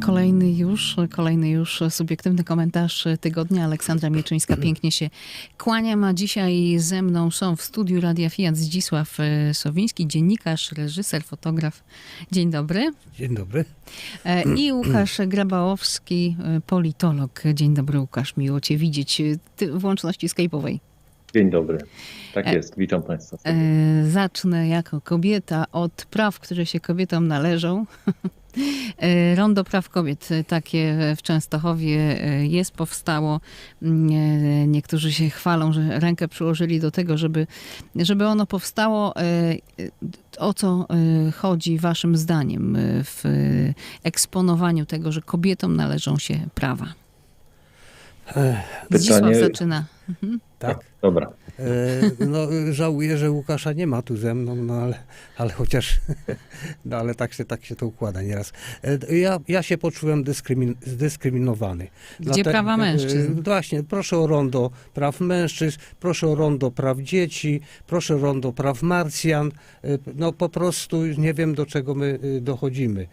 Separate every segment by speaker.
Speaker 1: Kolejny już, kolejny już subiektywny komentarz tygodnia. Aleksandra Mieczyńska pięknie się kłaniam, a dzisiaj ze mną są w studiu Radia Fiat Zdzisław e, Sowiński, dziennikarz, reżyser, fotograf. Dzień dobry.
Speaker 2: Dzień dobry.
Speaker 1: E, I Łukasz Grabałowski, e, politolog. Dzień dobry Łukasz, miło cię widzieć Ty w łączności skype'owej.
Speaker 3: Dzień dobry. Tak jest, witam Państwa.
Speaker 1: E, Zacznę jako kobieta od praw, które się kobietom należą. E, Rondo Praw Kobiet, e, takie w Częstochowie e, jest, powstało. Mm, Niektórzy się chwalą, że rękę przyłożyli do tego, żeby, żeby ono powstało. O co chodzi Waszym zdaniem w eksponowaniu tego, że kobietom należą się prawa? Zdzisław
Speaker 3: Pytanie-
Speaker 1: zaczyna. Mhm.
Speaker 2: Tak.
Speaker 3: Dobra.
Speaker 2: E, no, żałuję, że Łukasza nie ma tu ze mną, no ale, ale chociaż, no ale tak się, tak się to układa nieraz. E, ja, ja się poczułem dyskrymin, zdyskryminowany.
Speaker 1: Gdzie prawa mężczyzn?
Speaker 2: E, właśnie, proszę o rondo praw mężczyzn, proszę o rondo praw dzieci, proszę o rondo praw Marsjan. E, no po prostu nie wiem, do czego my e, dochodzimy.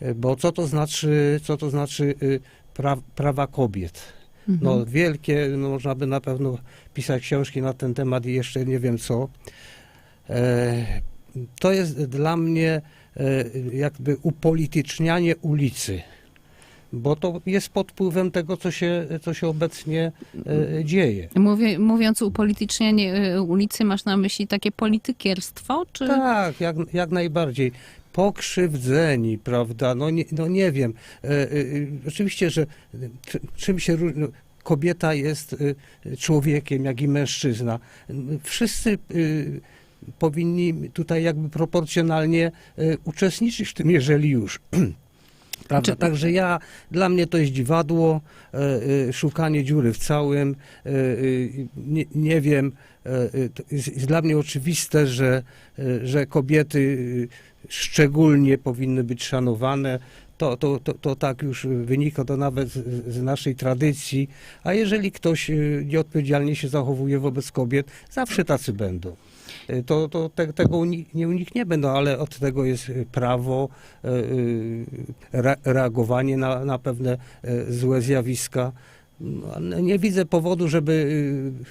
Speaker 2: E, Bo co to znaczy, co to znaczy e, pra, prawa kobiet?
Speaker 1: Mhm.
Speaker 2: No wielkie, no, można by na pewno pisać książki na ten temat i jeszcze nie wiem co. E, to jest dla mnie e, jakby upolitycznianie ulicy, bo to jest pod wpływem tego, co się, co się obecnie e, dzieje.
Speaker 1: Mówiąc upolitycznianie ulicy, masz na myśli takie politykierstwo? Czy...
Speaker 2: Tak, jak, jak najbardziej. Pokrzywdzeni, prawda? No nie, no nie wiem. E, e, oczywiście, że czy- czym się różni. No, kobieta jest e, człowiekiem, jak i mężczyzna. Wszyscy e, powinni tutaj jakby proporcjonalnie e, uczestniczyć w tym, jeżeli już. Prawda?
Speaker 1: Czy-
Speaker 2: Także ja, dla mnie to jest dziwadło, e, e, szukanie dziury w całym. E, e, nie, nie wiem, e, jest, jest dla mnie oczywiste, że, e, że kobiety szczególnie powinny być szanowane. To, to, to, to tak już wynika to nawet z, z naszej tradycji. A jeżeli ktoś nieodpowiedzialnie się zachowuje wobec kobiet, zawsze tacy będą. E, To, to te, tego nie unikniemy, no ale od tego jest e, prawo, re, reagowanie na, na pewne złe zjawiska. No, Nie widzę powodu, żeby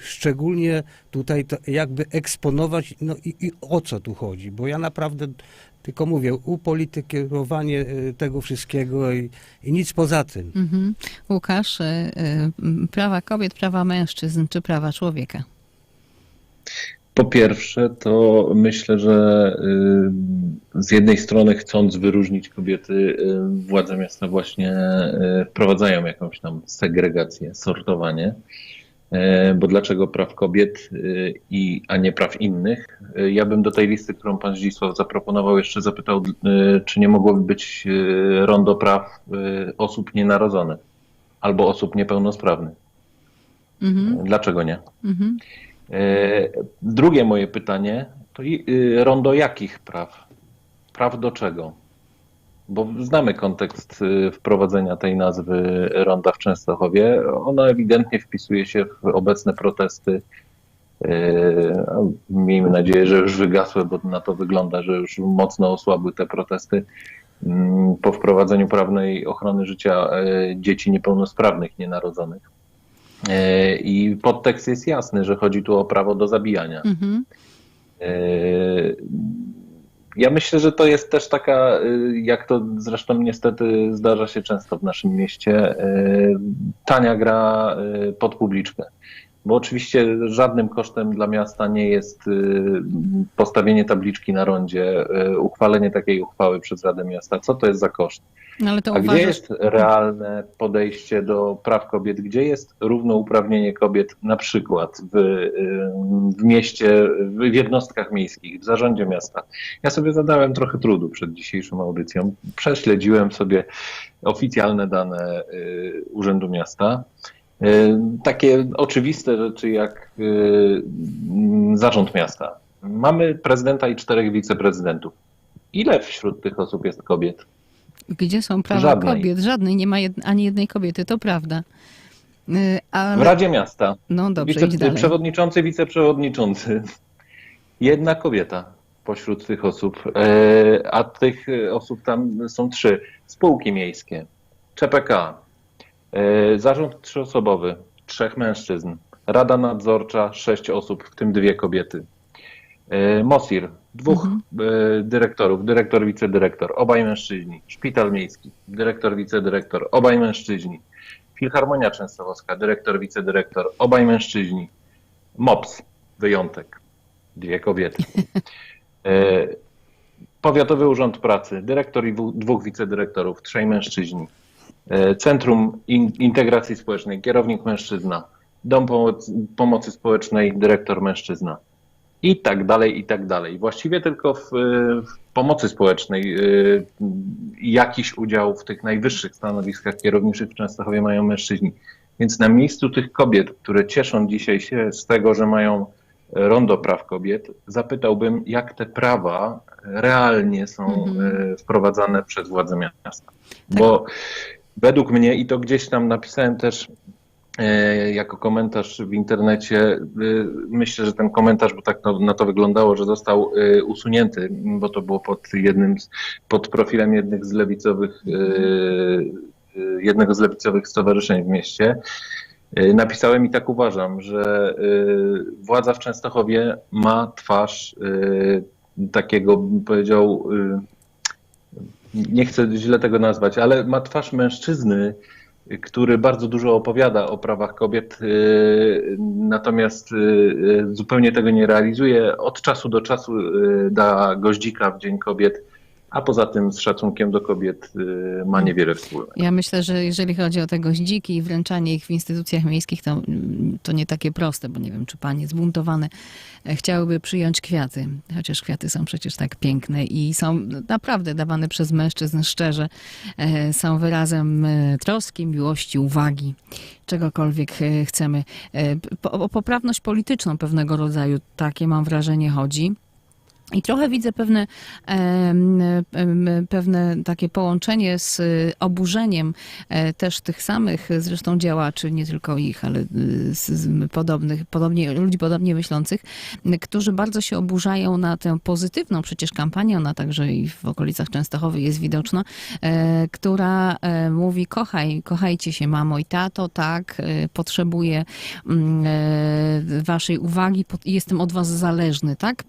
Speaker 2: szczególnie tutaj jakby eksponować, no i, i o co tu chodzi, bo ja naprawdę tylko mówię, upolitykowanie tego wszystkiego i, i nic poza tym.
Speaker 1: Mhm. Łukasz, y, y, prawa kobiet, prawa mężczyzn czy prawa człowieka?
Speaker 3: Po pierwsze, to myślę, że y, z jednej strony chcąc wyróżnić kobiety, y, władze miasta właśnie y, wprowadzają jakąś tam segregację, sortowanie. Bo dlaczego praw kobiet, i, a nie praw innych? Ja bym do tej listy, którą pan Zdzisław zaproponował, jeszcze zapytał, czy nie mogłoby być rondo praw osób nienarodzonych albo osób niepełnosprawnych.
Speaker 1: Mhm.
Speaker 3: Dlaczego nie?
Speaker 1: Mhm.
Speaker 3: E, Drugie moje pytanie to y, rondo jakich praw? Praw do czego? Bo znamy kontekst y, wprowadzenia tej nazwy ronda w Częstochowie. Ona ewidentnie wpisuje się w obecne protesty. E, Miejmy nadzieję, że już wygasły, bo na to wygląda, że już mocno osłabły te protesty mm, po wprowadzeniu prawnej ochrony życia e, dzieci niepełnosprawnych, nienarodzonych. E, I podtekst jest jasny, że chodzi tu o prawo do zabijania.
Speaker 1: Mhm.
Speaker 3: E, Ja myślę, że to jest też taka, y, jak to zresztą niestety zdarza się często w naszym mieście, tania gra pod publiczkę. Bo oczywiście żadnym kosztem dla miasta nie jest y, postawienie tabliczki na rondzie, y, uchwalenie takiej uchwały przez Radę Miasta. Co to jest za koszt?
Speaker 1: No
Speaker 3: A gdzie
Speaker 1: uważasz...
Speaker 3: jest realne podejście do praw kobiet? Gdzie jest równouprawnienie kobiet na przykład w, y, w mieście, w jednostkach miejskich, w zarządzie miasta? Ja sobie zadałem trochę trudu przed dzisiejszą audycją. Prześledziłem sobie oficjalne dane Urzędu Miasta. Y, Takie oczywiste rzeczy jak y, zarząd miasta. Mamy prezydenta i czterech wiceprezydentów. Ile wśród tych osób jest kobiet?
Speaker 1: Gdzie są prawa
Speaker 3: Żadnej.
Speaker 1: kobiet? Żadnej, nie ma jed... ani jednej kobiety, to prawda.
Speaker 3: W
Speaker 1: Ale...
Speaker 3: Radzie Miasta.
Speaker 1: No dobrze,
Speaker 3: Wice, przewodniczący, wiceprzewodniczący. Jedna kobieta pośród tych osób, e, a tych osób tam są trzy. Spółki miejskie. CPK. E, Zarząd trzyosobowy, trzech mężczyzn. Rada nadzorcza, sześć osób, w tym dwie kobiety. E, Mosir, dwóch e, dyrektorów, dyrektor, wicedyrektor, obaj mężczyźni. Szpital miejski, dyrektor, wicedyrektor, obaj mężczyźni. Filharmonia Częstochowska, dyrektor, wicedyrektor, obaj mężczyźni. MOPS, wyjątek, dwie kobiety. Powiatowy Urząd Pracy, dyrektor i dwóch wicedyrektorów, trzej mężczyźni. E, Centrum In- Integracji Społecznej, kierownik mężczyzna. Dom Pomoc- Pomocy Społecznej, dyrektor mężczyzna. I tak dalej, i tak dalej. Właściwie tylko w, e, w pomocy społecznej e, jakiś udział w tych najwyższych stanowiskach kierowniczych w Częstochowie mają mężczyźni. Więc na miejscu tych kobiet, które cieszą dzisiaj się z tego, że mają rondo praw kobiet, zapytałbym, jak te prawa realnie są
Speaker 1: Mhm.
Speaker 3: wprowadzane przez władze miasta. Bo według mnie, i to gdzieś tam napisałem też e, jako komentarz w internecie, e, myślę, że ten komentarz, bo tak na to wyglądało, że został e, usunięty, bo to było pod jednym, pod profilem jednych z lewicowych, jednego z lewicowych stowarzyszeń w mieście. Napisałem i tak uważam, że władza w Częstochowie ma twarz takiego, bym powiedział, nie chcę źle tego nazwać, ale ma twarz mężczyzny, który bardzo dużo opowiada o prawach kobiet, y, natomiast y, y, zupełnie tego nie realizuje. Od czasu do czasu da goździka w Dzień Kobiet, a poza tym z szacunkiem do kobiet y, ma niewiele wspólnego.
Speaker 1: Ja myślę, że jeżeli chodzi o te goździki i wręczanie ich w instytucjach miejskich, to, to nie takie proste, bo nie wiem, czy panie zbuntowane e, chciałyby przyjąć kwiaty, chociaż kwiaty są przecież tak piękne i są naprawdę dawane przez mężczyzn szczerze, e, są wyrazem e, troski, miłości, uwagi, czegokolwiek chcemy. O poprawność polityczną pewnego rodzaju, takie mam wrażenie, chodzi. I trochę widzę pewne, pewne takie połączenie z oburzeniem e, też tych samych zresztą działaczy, nie tylko ich, ale z podobnych, podobnie, ludzi podobnie myślących, którzy bardzo się oburzają na tę pozytywną przecież kampanię, ona także i w okolicach Częstochowy jest widoczna, e, która e, mówi kochaj, kochajcie się mamo i tato, tak, e, potrzebuję mm, e, waszej uwagi, jestem od was zależny, tak?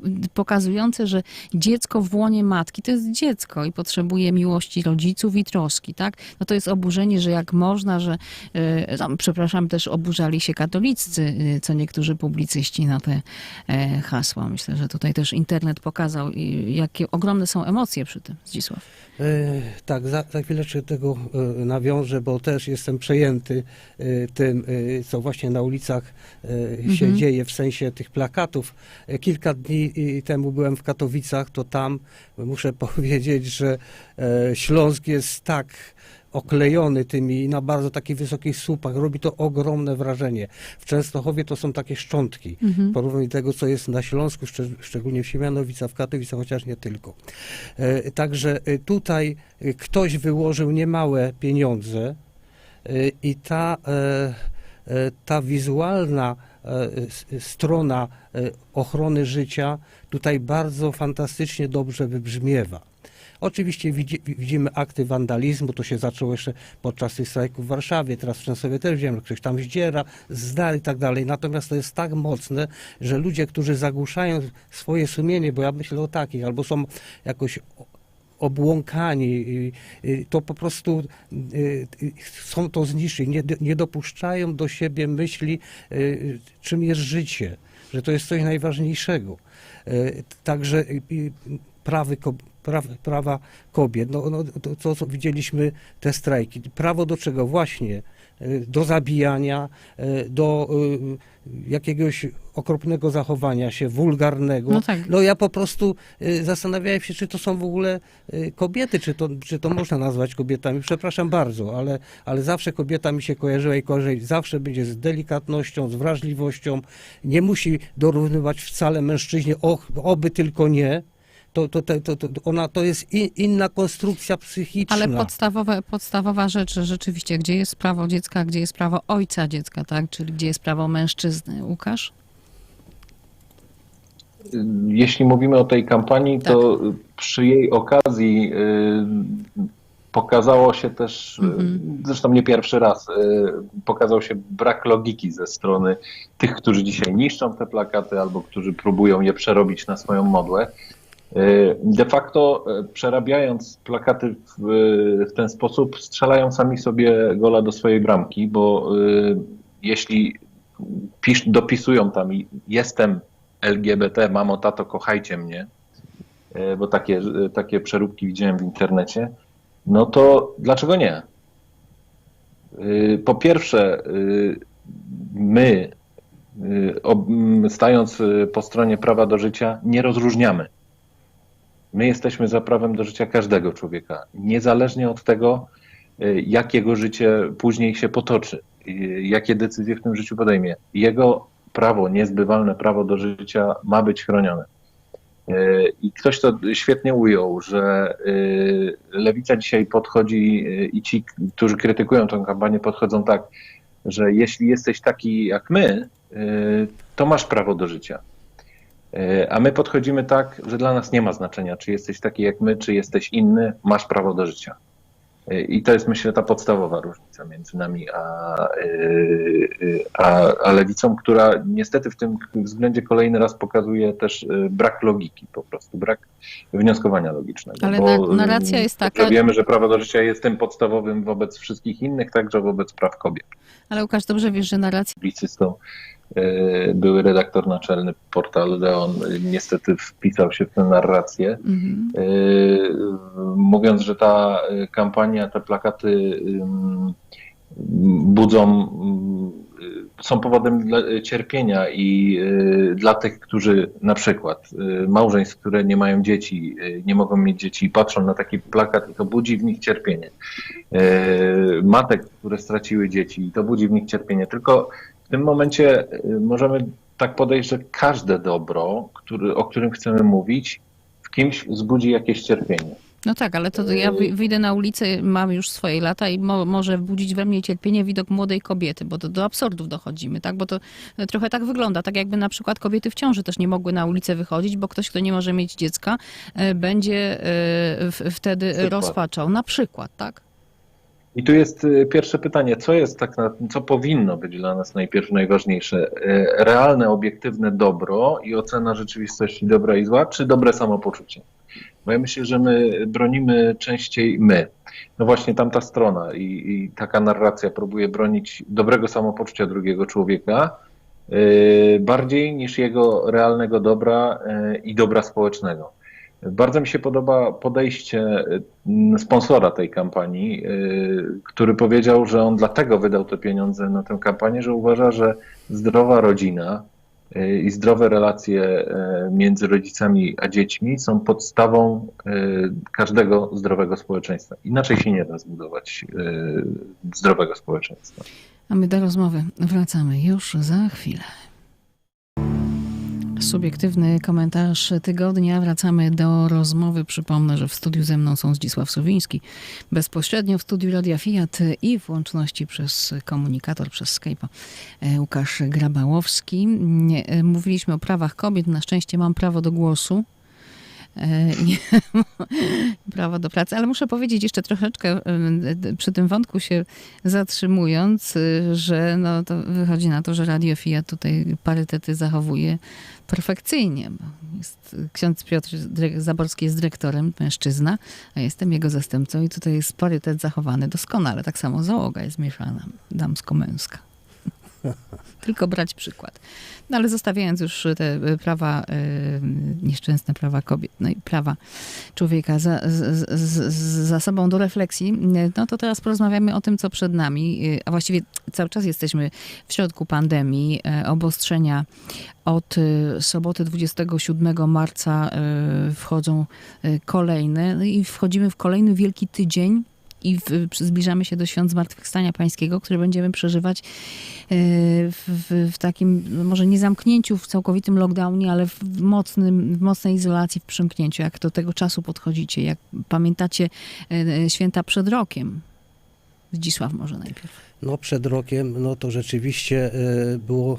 Speaker 1: Że dziecko w łonie matki to jest dziecko i potrzebuje miłości rodziców i troski, tak? No to jest oburzenie, że jak można, że, tam, przepraszam, też oburzali się katoliccy, e, co niektórzy publicyści na te e, hasła. Myślę, że tutaj też internet pokazał, jakie ogromne są emocje przy tym, Zdzisław.
Speaker 2: E, Tak, za, za chwileczkę tego e, nawiążę, bo też jestem przejęty e, tym, co właśnie na ulicach się
Speaker 1: Mhm.
Speaker 2: dzieje w sensie tych plakatów. Kilka dni temu byłem w Katowicach, to tam muszę powiedzieć, że Śląsk jest tak oklejony tymi na bardzo takich wysokich słupach. Robi to ogromne wrażenie. W Częstochowie to są takie szczątki.
Speaker 1: Mhm.
Speaker 2: Tego, co jest na Śląsku, szczeg- szczególnie w Siemianowicach, w Katowicach, chociaż nie tylko. E, Także e, tutaj e, ktoś wyłożył niemałe pieniądze i ta, ta wizualna strona ochrony życia tutaj bardzo fantastycznie dobrze wybrzmiewa. Oczywiście widzi, widzimy akty wandalizmu, to się zaczęło jeszcze podczas tych strajków w Warszawie, teraz w Częstochowie też wiemy, ktoś tam zdziera, zdar i tak dalej. Natomiast to jest tak mocne, że ludzie, którzy zagłuszają swoje sumienie, bo ja myślę o takich, albo są jakoś obłąkani, i- i to po prostu y, y, chcą to zniszczyć, nie, nie dopuszczają do siebie myśli, y, czym jest życie, że to jest coś najważniejszego. Y, Także y, y, prawy, praw, prawa kobiet, no, no to, to co widzieliśmy, te strajki. Prawo do czego? Właśnie y, do zabijania, y, do y, jakiegoś okropnego zachowania się, wulgarnego.
Speaker 1: No tak.
Speaker 2: No ja po prostu zastanawiałem się, czy to są w ogóle kobiety, czy to, czy to można nazwać kobietami. Przepraszam bardzo, ale, ale zawsze kobieta mi się kojarzyła i kojarzy, zawsze będzie z delikatnością, z wrażliwością. Nie musi dorównywać wcale mężczyźnie, och, oby tylko nie. To, to, to, to, to, ona to jest i, inna konstrukcja psychiczna.
Speaker 1: Ale podstawowe, podstawowa rzecz, rzeczywiście, gdzie jest prawo dziecka, gdzie jest prawo ojca dziecka, tak? Czyli gdzie jest prawo mężczyzny. Łukasz?
Speaker 3: Jeśli mówimy o tej kampanii, to przy jej okazji y, pokazało się też,
Speaker 1: Mhm.
Speaker 3: zresztą nie pierwszy raz, y, pokazał się brak logiki ze strony tych, którzy dzisiaj niszczą te plakaty albo którzy próbują je przerobić na swoją modłę. Y, De facto y, przerabiając plakaty w, w ten sposób strzelają sami sobie gola do swojej bramki, bo y, jeśli pisz, dopisują tam jestem LGBT, mamo, tato, kochajcie mnie, bo takie, takie przeróbki widziałem w internecie, no to dlaczego nie? Po pierwsze, my, stając po stronie prawa do życia, nie rozróżniamy. My jesteśmy za prawem do życia każdego człowieka, niezależnie od tego, y, jak jego życie później się potoczy, y, jakie decyzje w tym życiu podejmie. Jego prawo, niezbywalne prawo do życia ma być chronione. Y, I ktoś to świetnie ujął, że lewica dzisiaj podchodzi i ci, którzy krytykują tę kampanię, podchodzą tak, że jeśli jesteś taki jak my, to masz prawo do życia. Y, A my podchodzimy tak, że dla nas nie ma znaczenia, czy jesteś taki jak my, czy jesteś inny, masz prawo do życia. Y, I to jest, myślę, ta podstawowa różnica między nami a, y, a, a lewicą, która niestety w tym względzie kolejny raz pokazuje też brak logiki, po prostu brak wnioskowania logicznego.
Speaker 1: Ale
Speaker 3: bo,
Speaker 1: na- narracja jest taka-
Speaker 3: że Wiemy, że prawo do życia jest tym podstawowym wobec wszystkich innych, także wobec praw kobiet.
Speaker 1: Ale Łukasz, dobrze wiesz, że narracja
Speaker 3: Publicystą były redaktor naczelny portalu Leon, niestety wpisał się w tę narrację.
Speaker 1: mhm.
Speaker 3: Yy, mówiąc, że ta kampania, te plakaty budzą, są powodem cierpienia i y, dla tych, którzy na przykład y, małżeństw, które nie mają dzieci, y, nie mogą mieć dzieci i patrzą na taki plakat i to budzi w nich cierpienie. Y, Matek, które straciły dzieci i to budzi w nich cierpienie. Tylko w tym momencie y, możemy tak podejść, że każde dobro, który, o którym chcemy mówić, w kimś wzbudzi jakieś cierpienie.
Speaker 1: No tak, ale to ja wy- wyjdę na ulicę, mam już swoje lata i mo, może budzić we mnie cierpienie widok młodej kobiety, bo to do absurdów dochodzimy, tak? Bo to e, trochę tak wygląda, tak jakby na przykład kobiety w ciąży też nie mogły na ulicę wychodzić, bo ktoś, kto nie może mieć dziecka, e, będzie e, wtedy rozpaczał. Na przykład, tak?
Speaker 3: I tu jest y, pierwsze pytanie, co jest tak, na, co powinno być dla nas najpierw najważniejsze? Y, Realne, obiektywne dobro i ocena rzeczywistości dobra i zła, czy dobre samopoczucie? Bo ja myślę, że my bronimy częściej my. No właśnie tamta strona i, i taka narracja próbuje bronić dobrego samopoczucia drugiego człowieka y, bardziej niż jego realnego dobra y, i dobra społecznego. Bardzo mi się podoba podejście y, sponsora tej kampanii, y, który powiedział, że on dlatego wydał te pieniądze na tę kampanię, że uważa, że zdrowa rodzina y, i zdrowe relacje między rodzicami a dziećmi są podstawą każdego zdrowego społeczeństwa. Inaczej się nie da zbudować zdrowego społeczeństwa.
Speaker 1: A my do rozmowy wracamy już za chwilę. Subiektywny komentarz tygodnia. Wracamy do rozmowy. Przypomnę, że w studiu ze mną są Zdzisław Sowiński, bezpośrednio w studiu Radia Fiat i w łączności przez komunikator, przez Skype'a e, Łukasz Grabałowski. E, Mówiliśmy o prawach kobiet. Na szczęście mam prawo do głosu. E, i prawo do pracy, ale muszę powiedzieć jeszcze troszeczkę e, przy tym wątku się zatrzymując, y, że no to wychodzi na to, że Radio Fiat tutaj parytety zachowuje perfekcyjnie. Jest, ksiądz Piotr Zaborski jest dyrektorem, mężczyzna, a jestem jego zastępcą i tutaj jest parytet zachowany doskonale. Tak samo załoga jest mieszana, damsko-męska. Tylko brać przykład. No ale zostawiając już te y, prawa, y, nieszczęsne prawa kobiet, no i prawa człowieka za, z, z, za sobą do refleksji, no to teraz porozmawiamy o tym, co przed nami. A właściwie cały czas jesteśmy w środku pandemii. Obostrzenia od soboty 27 marca wchodzą kolejne no i wchodzimy w kolejny wielki tydzień i w, zbliżamy się do świąt Zmartwychwstania Pańskiego, które będziemy przeżywać e, w, w, w takim, no może nie zamknięciu, w całkowitym lockdownie, ale w, mocnym, w mocnej izolacji, w przymknięciu. Jak do tego czasu podchodzicie? Jak pamiętacie e, święta przed rokiem? Zdzisław może najpierw.
Speaker 2: No przed rokiem, no to rzeczywiście e, było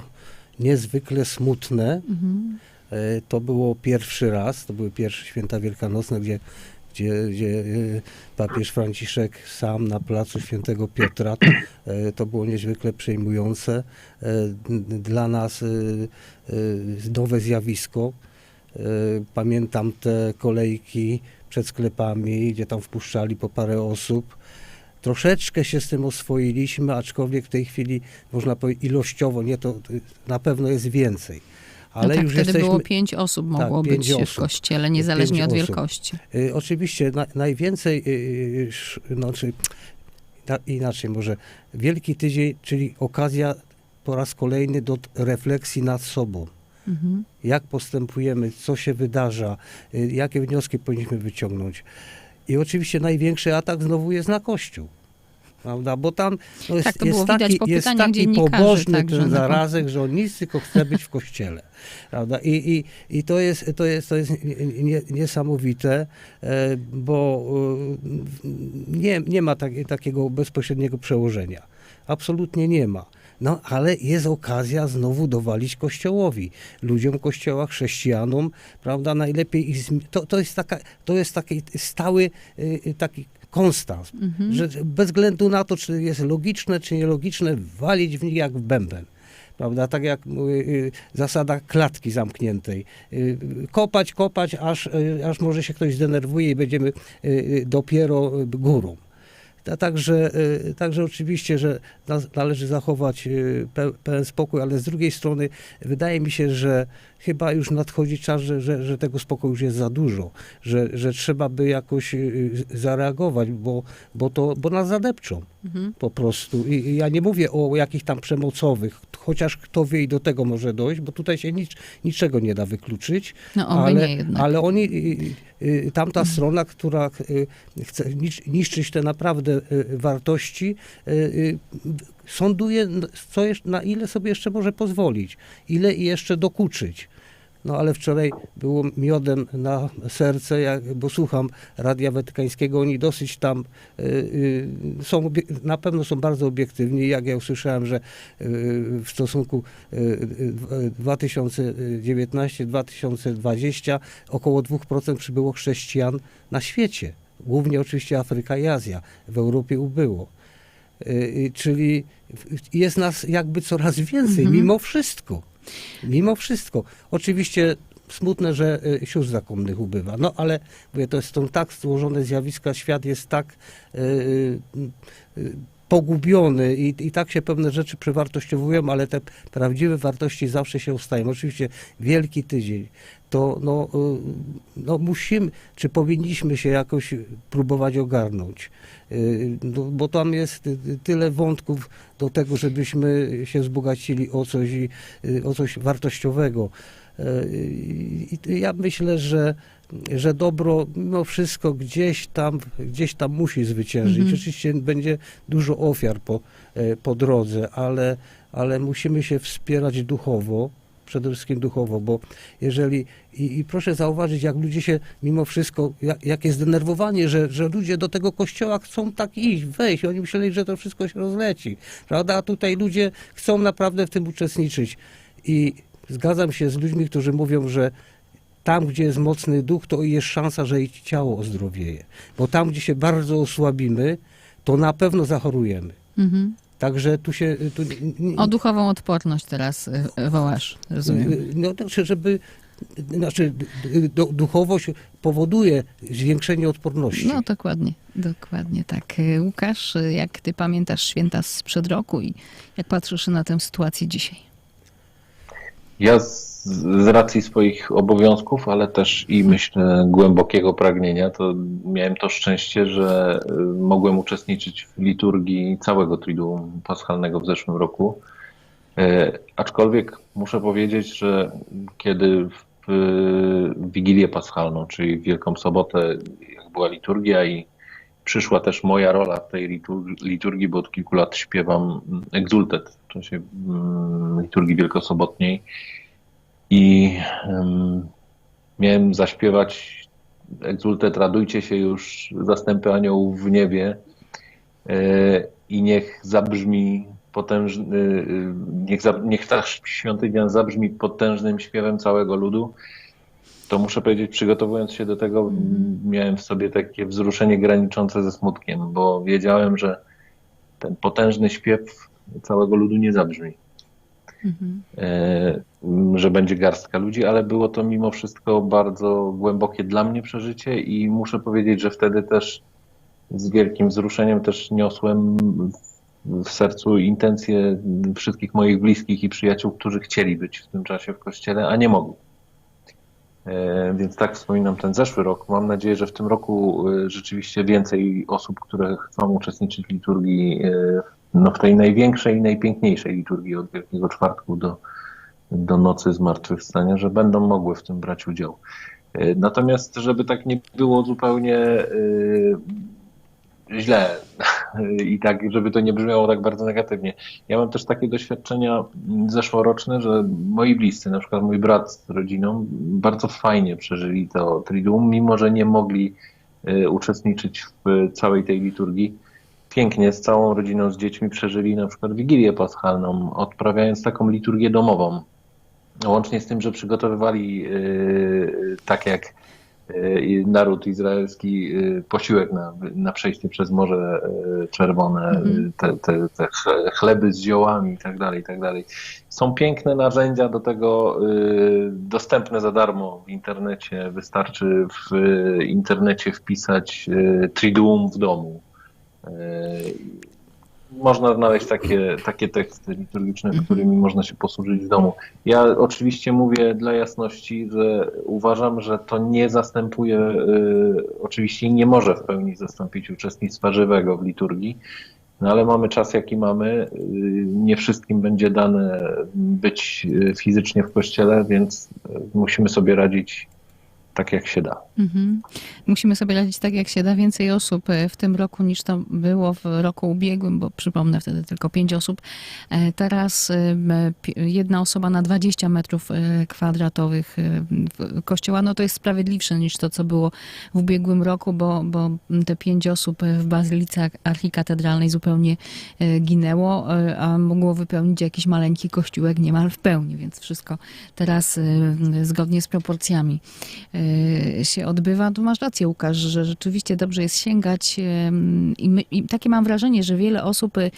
Speaker 2: niezwykle smutne.
Speaker 1: Mhm.
Speaker 2: E, To było pierwszy raz, to były pierwsze święta wielkanocne, gdzie, gdzie, gdzie e, papież Franciszek sam na placu Świętego Piotra. E, To było niezwykle przejmujące. E, Dla nas nowe zjawisko. Pamiętam te kolejki przed sklepami, gdzie tam wpuszczali po parę osób. Troszeczkę się z tym oswoiliśmy, aczkolwiek w tej chwili można powiedzieć ilościowo, nie to na pewno jest więcej. Ale
Speaker 1: no tak,
Speaker 2: już
Speaker 1: wtedy
Speaker 2: jesteśmy.
Speaker 1: było pięć osób mogło
Speaker 2: pięć
Speaker 1: być w
Speaker 2: osób.
Speaker 1: kościele, niezależnie od wielkości.
Speaker 2: Y, Oczywiście na, najwięcej, y, y, znaczy, ta, inaczej może, Wielki Tydzień, czyli okazja po raz kolejny do refleksji nad sobą.
Speaker 1: Mhm.
Speaker 2: Jak postępujemy, co się wydarza, y, jakie wnioski powinniśmy wyciągnąć. I oczywiście największy atak znowu jest na Kościół. Prawda? Bo tam no jest,
Speaker 1: Tak,
Speaker 2: jest taki,
Speaker 1: po
Speaker 2: jest taki pobożny
Speaker 1: także
Speaker 2: ten zarazek, że on nic tylko chce być w kościele. Prawda? I, i, i to jest, to jest, to jest nie- nie, niesamowite, e, bo e, nie, nie ma tak, takiego bezpośredniego przełożenia. Absolutnie nie ma. No, ale jest okazja znowu dowalić Kościołowi, ludziom Kościoła, chrześcijanom, prawda, najlepiej ich, to, to jest taka, to jest taki stały y, taki konstans,
Speaker 1: Mhm.
Speaker 2: że bez względu na to, czy jest logiczne, czy nielogiczne, walić w nich jak w bęben. Prawda? Tak jak y, y, zasada klatki zamkniętej. Y, kopać, kopać, aż, y, aż może się ktoś zdenerwuje i będziemy y, y, dopiero górą. Ta- Także, także oczywiście, że na- należy zachować pe- pełen spokój, ale z drugiej strony wydaje mi się, że chyba już nadchodzi czas, że, że, że tego spokoju już jest za dużo, że, że trzeba by jakoś y, zareagować, bo, bo, to, bo nas zadepczą
Speaker 1: Mhm.
Speaker 2: po prostu. I, ja nie mówię o jakichś tam przemocowych, chociaż kto wie i do tego może dojść, bo tutaj się nic, niczego nie da wykluczyć
Speaker 1: No
Speaker 2: ale, ale oni, y, y, tamta strona, która chce nisz- niszczyć te naprawdę wartości, sąduje, co jeszcze, na ile sobie jeszcze może pozwolić, ile jeszcze dokuczyć. No ale wczoraj było miodem na serce, jak, bo słucham Radia Watykańskiego, oni dosyć tam y, y, są, na pewno są bardzo obiektywni, jak ja usłyszałem, że y, w stosunku y, y, 2019-2020 około 2% przybyło chrześcijan na świecie. Głównie oczywiście Afryka i Azja. W Europie ubyło. Y, y, Czyli jest nas jakby coraz więcej,
Speaker 1: Mhm.
Speaker 2: mimo wszystko. Mimo wszystko. Oczywiście smutne, że y, sióstr zakonnych ubywa. No ale mówię, to są tak złożone zjawiska, świat jest tak y, y, y, pogubiony i, i tak się pewne rzeczy przewartościowują, ale te prawdziwe wartości zawsze się ustają. Oczywiście Wielki Tydzień, to no, y, no musimy, czy powinniśmy się jakoś próbować ogarnąć, Y, no, bo tam jest tyle wątków do tego, żebyśmy się wzbogacili o coś, y, o coś wartościowego. I i ja myślę, że, że dobro mimo wszystko gdzieś tam, gdzieś tam musi zwyciężyć.
Speaker 1: Mhm.
Speaker 2: Oczywiście będzie dużo ofiar po, e, po drodze, ale, ale musimy się wspierać duchowo, przede wszystkim duchowo, bo jeżeli, i, i proszę zauważyć, jak ludzie się mimo wszystko, jak, jakie zdenerwowanie, że, że ludzie do tego kościoła chcą tak iść, wejść, oni myśleli, że to wszystko się rozleci, prawda, a tutaj ludzie chcą naprawdę w tym uczestniczyć i zgadzam się z ludźmi, którzy mówią, że tam, gdzie jest mocny duch, to jest szansa, że i ciało ozdrowieje, bo tam, gdzie się bardzo osłabimy, to na pewno zachorujemy.
Speaker 1: Mhm.
Speaker 2: Także tu się... Tu, n- n-
Speaker 1: O duchową odporność teraz y, y, wołasz, rozumiem.
Speaker 2: Y, No, znaczy, żeby. Znaczy, duchowość powoduje zwiększenie odporności.
Speaker 1: No dokładnie, dokładnie tak. Y, Łukasz, y, jak ty pamiętasz święta sprzed roku i jak patrzysz na tę sytuację dzisiaj?
Speaker 3: Ja z, z racji swoich obowiązków, ale też i myślę głębokiego pragnienia, to miałem to szczęście, że y, mogłem uczestniczyć w liturgii całego Triduum Paschalnego w zeszłym roku. E, Aczkolwiek muszę powiedzieć, że kiedy w w Wigilię Paschalną, czyli w Wielką Sobotę, jak była liturgia i przyszła też moja rola w tej litur- liturgii, bo od kilku lat śpiewam egzultet w czasie mm, liturgii wielkosobotniej i em, miałem zaśpiewać egzultet Radujcie się już zastępy aniołów w niebie e, i niech zabrzmi potężny, y, niech, za, niech ta świątynia zabrzmi potężnym śpiewem całego ludu. To muszę powiedzieć, przygotowując się do tego, miałem w sobie takie wzruszenie graniczące ze smutkiem, bo wiedziałem, że ten potężny śpiew całego ludu nie zabrzmi.
Speaker 1: Mhm.
Speaker 3: E, że będzie garstka ludzi, ale było to mimo wszystko bardzo głębokie dla mnie przeżycie i muszę powiedzieć, że wtedy też z wielkim wzruszeniem też niosłem w sercu intencje wszystkich moich bliskich i przyjaciół, którzy chcieli być w tym czasie w kościele, a nie mogli. E, Więc tak wspominam ten zeszły rok. Mam nadzieję, że w tym roku e, rzeczywiście więcej osób, które chcą uczestniczyć w liturgii, e, no w tej największej i najpiękniejszej liturgii od Wielkiego Czwartku do, do Nocy Zmartwychwstania, że będą mogły w tym brać udział. Natomiast, żeby tak nie było zupełnie źle i tak, żeby to nie brzmiało tak bardzo negatywnie. Ja mam też takie doświadczenia zeszłoroczne, że moi bliscy, na przykład mój brat z rodziną, bardzo fajnie przeżyli to Triduum, mimo że nie mogli e, uczestniczyć w całej tej liturgii. Pięknie z całą rodziną, z dziećmi przeżyli na przykład Wigilię Paschalną, odprawiając taką liturgię domową. Łącznie z tym, że przygotowywali e, tak jak naród izraelski e, posiłek na, na przejście przez Morze e, Czerwone,
Speaker 1: Mhm.
Speaker 3: te, te, te ch- chleby z ziołami i tak dalej, i tak. Są piękne narzędzia do tego dostępne za darmo w internecie. Wystarczy w internecie wpisać Triduum w domu. Można znaleźć takie, takie teksty liturgiczne, którymi można się posłużyć w domu. Ja oczywiście mówię dla jasności, że uważam, że to nie zastępuje, y, oczywiście nie może w pełni zastąpić uczestnictwa żywego w liturgii, no ale mamy czas jaki mamy, y, nie wszystkim będzie dane być y, fizycznie w kościele, więc y, musimy sobie radzić tak jak się da.
Speaker 1: Mhm. Musimy sobie radzić tak, jak się da. Więcej osób e, w tym roku niż to było w roku ubiegłym, bo przypomnę wtedy tylko pięć osób. E, Teraz e, jedna osoba na 20 metrów kwadratowych kościoła, no to jest sprawiedliwsze niż to, co było w ubiegłym roku, bo, bo te pięć osób w Bazylice Archikatedralnej zupełnie ginęło, a mogło wypełnić jakiś maleńki kościółek niemal w pełni, więc wszystko teraz zgodnie z proporcjami się odbywa. Tu masz rację, Łukasz, że rzeczywiście dobrze jest sięgać i, my, i takie mam wrażenie, że wiele osób e,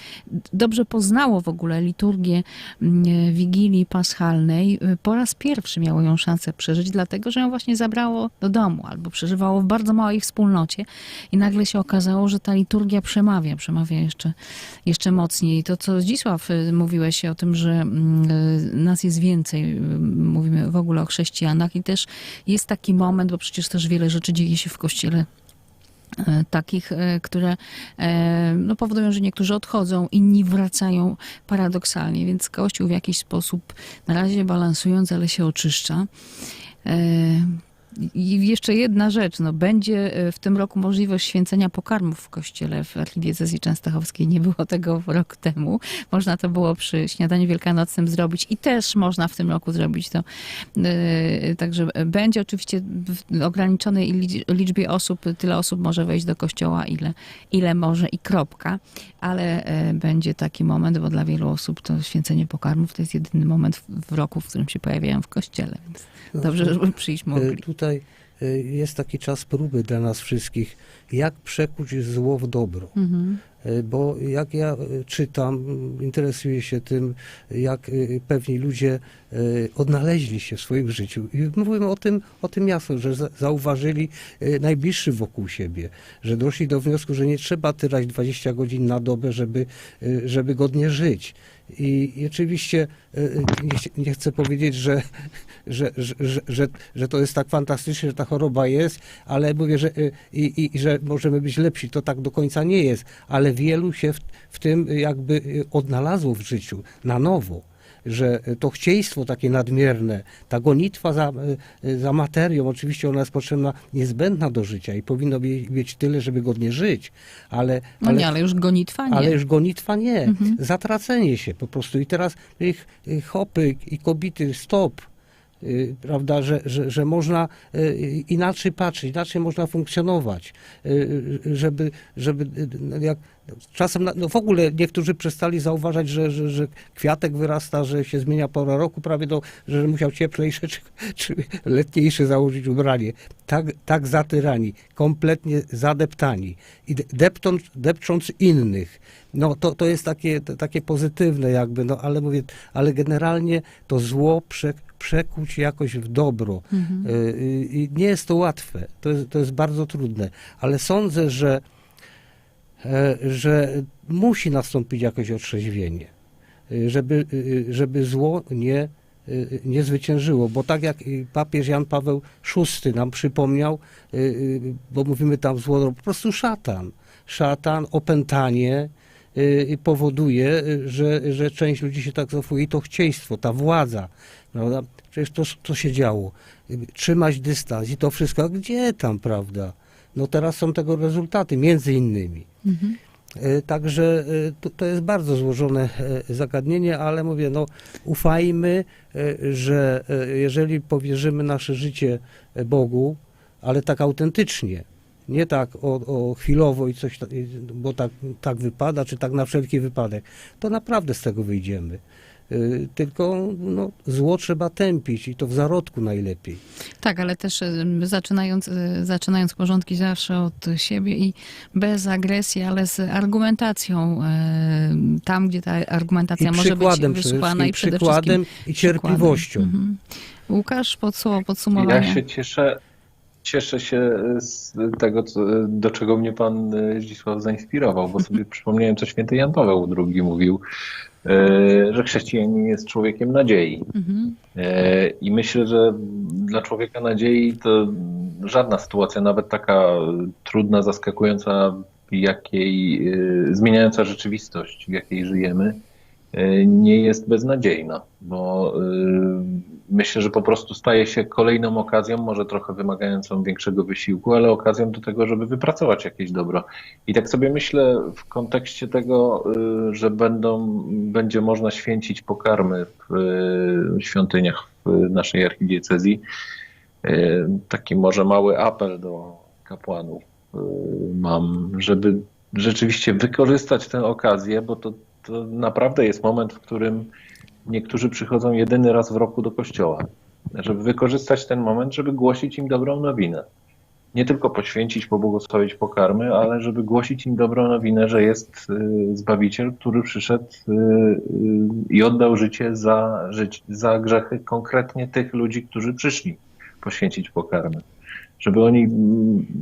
Speaker 1: dobrze poznało w ogóle liturgię m, Wigilii Paschalnej. Po raz pierwszy miało ją szansę przeżyć, dlatego że ją właśnie zabrało do domu albo przeżywało w bardzo małej wspólnocie i nagle się okazało, że ta liturgia przemawia, przemawia jeszcze, jeszcze mocniej. To, co Zdzisław mówiłeś o tym, że mm, nas jest więcej, mówimy w ogóle o chrześcijanach i też jest taki moment, bo przecież też wiele rzeczy dzieje się w Kościele e, takich, e, które e, no, powodują, że niektórzy odchodzą, inni wracają paradoksalnie, więc Kościół w jakiś sposób na razie balansując, ale się oczyszcza. I jeszcze jedna rzecz, no, będzie e, w tym roku możliwość święcenia pokarmów w kościele w archidiecezji częstochowskiej. Nie było tego rok temu. Można to było przy śniadaniu wielkanocnym zrobić i też można w tym roku zrobić to. E, Także będzie oczywiście w ograniczonej li- liczbie osób, tyle osób może wejść do kościoła, ile, ile może i kropka, ale e, będzie taki moment, bo dla wielu osób to święcenie pokarmów to jest jedyny moment w roku, w którym się pojawiają w kościele, więc dobrze, żeby przyjść
Speaker 2: E,
Speaker 1: mogli.
Speaker 2: Tutaj e, jest taki czas próby dla nas wszystkich, jak przekuć zło w dobro.
Speaker 1: Mhm.
Speaker 2: E, Bo jak ja czytam, interesuję się tym, jak pewni ludzie odnaleźli się w swoim życiu. I mówimy o tym, o tym jasno, że za- zauważyli najbliższy wokół siebie, że doszli do wniosku, że nie trzeba tyrać 20 godzin na dobę, żeby, żeby godnie żyć. I, i oczywiście e, nie, chci- nie chcę powiedzieć, że, że, że, że, że, to jest tak fantastycznie, że ta choroba jest, ale mówię, że, e, i, i, że możemy być lepsi. To tak do końca nie jest, ale wielu się w, w tym jakby e, odnalazło w życiu na nowo. Że to chcieństwo takie nadmierne, ta gonitwa za, za materią, oczywiście ona jest potrzebna, niezbędna do życia i powinno mieć, tyle, żeby godnie żyć, ale,
Speaker 1: No
Speaker 2: ale
Speaker 1: nie, ale już gonitwa nie.
Speaker 2: ale już gonitwa nie,
Speaker 1: Mhm.
Speaker 2: zatracenie się po prostu. I teraz ich y, hopy i kobiety, stop. Y, prawda, że, że, że można y, inaczej patrzeć, inaczej można funkcjonować, y, żeby, żeby no, jak, czasem no w ogóle niektórzy przestali zauważać, że, że, że kwiatek wyrasta, że się zmienia pora roku prawie do, że musiał cieplejsze czy, czy letniejsze założyć ubranie. Tak, tak zatyrani, kompletnie zadeptani i de- depcząc, depcząc innych. No to, to jest takie, takie pozytywne jakby, no ale mówię, ale generalnie to zło prze, przekuć jakoś w dobro.
Speaker 1: Mhm.
Speaker 2: Y, y, I nie jest to łatwe, to jest, to jest bardzo trudne, ale sądzę, że, e, że musi nastąpić jakieś otrzeźwienie, y, żeby, żeby zło nie, nie zwyciężyło, bo tak jak papież Jan Paweł VI nam przypomniał, bo mówimy tam zło, no po prostu szatan, szatan, opętanie, powoduje, że, że część ludzi się tak zachowuje. I to chcieństwo, ta władza, prawda? Przecież to, to się działo. Trzymać dystans i to wszystko, gdzie tam, prawda? No teraz są tego rezultaty, między innymi.
Speaker 1: Mhm.
Speaker 2: E, Także e, to, to jest bardzo złożone e, zagadnienie, ale mówię, no ufajmy, że jeżeli powierzymy nasze życie Bogu, ale tak autentycznie, nie tak o, o chwilowo i coś, bo tak, tak wypada, czy tak na wszelki wypadek, to naprawdę z tego wyjdziemy. E, Tylko no, zło trzeba tępić i to w zarodku najlepiej.
Speaker 1: Tak, ale też e, zaczynając, e, zaczynając porządki zawsze od siebie i bez agresji, ale z argumentacją tam, gdzie ta argumentacja
Speaker 2: I
Speaker 1: może być wysłuchana i przede
Speaker 2: przykładem i cierpliwością.
Speaker 1: Mhm. Łukasz, podsum- podsumowanie.
Speaker 3: Ja się cieszę, cieszę się z tego, co, do czego mnie pan Zdzisław zainspirował, bo sobie przypomniałem, co święty Jan Paweł II mówił, że chrześcijanin jest człowiekiem nadziei.
Speaker 1: Mhm.
Speaker 3: E, I myślę, że dla człowieka nadziei to żadna sytuacja, nawet taka trudna, zaskakująca, jakiej, e, zmieniająca rzeczywistość, w jakiej żyjemy, e, nie jest beznadziejna, bo e, myślę, że po prostu staje się kolejną okazją, może trochę wymagającą większego wysiłku, ale okazją do tego, żeby wypracować jakieś dobro. I tak sobie myślę w kontekście tego, y, że będą, będzie można święcić pokarmy w y, świątyniach w naszej archidiecezji. Y, Taki może mały apel do kapłanów mam, żeby rzeczywiście wykorzystać tę okazję, bo to, to naprawdę jest moment, w którym niektórzy przychodzą jedyny raz w roku do kościoła. Żeby wykorzystać ten moment, żeby głosić im dobrą nowinę nie tylko poświęcić, pobłogosławić pokarmy, ale żeby głosić im dobrą nowinę, że jest y, Zbawiciel, który przyszedł y, y, i oddał życie za, za grzechy konkretnie tych ludzi, którzy przyszli poświęcić pokarmy. Żeby oni,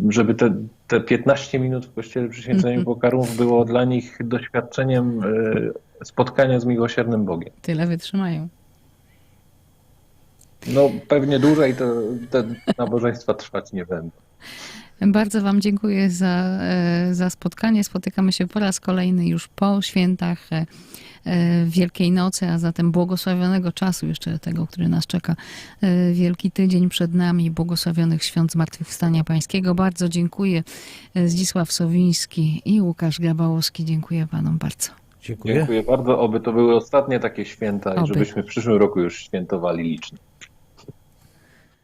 Speaker 3: żeby te, te 15 minut w kościele przy święceniu pokarmów było dla nich doświadczeniem y, spotkania z miłosiernym Bogiem.
Speaker 1: Tyle wytrzymają.
Speaker 3: No pewnie dłużej to te nabożeństwa trwać nie będą.
Speaker 1: Bardzo Wam dziękuję za, e, za spotkanie. Spotykamy się po raz kolejny już po świętach e, e, Wielkiej Nocy, a zatem błogosławionego czasu jeszcze tego, który nas czeka. E, Wielki tydzień przed nami, błogosławionych świąt Zmartwychwstania Pańskiego. Bardzo dziękuję. E, Zdzisław Sowiński i Łukasz Grabałowski. Dziękuję Panom bardzo.
Speaker 2: Dziękuję.
Speaker 3: Dziękuję bardzo. Oby to były ostatnie takie święta i żebyśmy w przyszłym roku już świętowali licznie.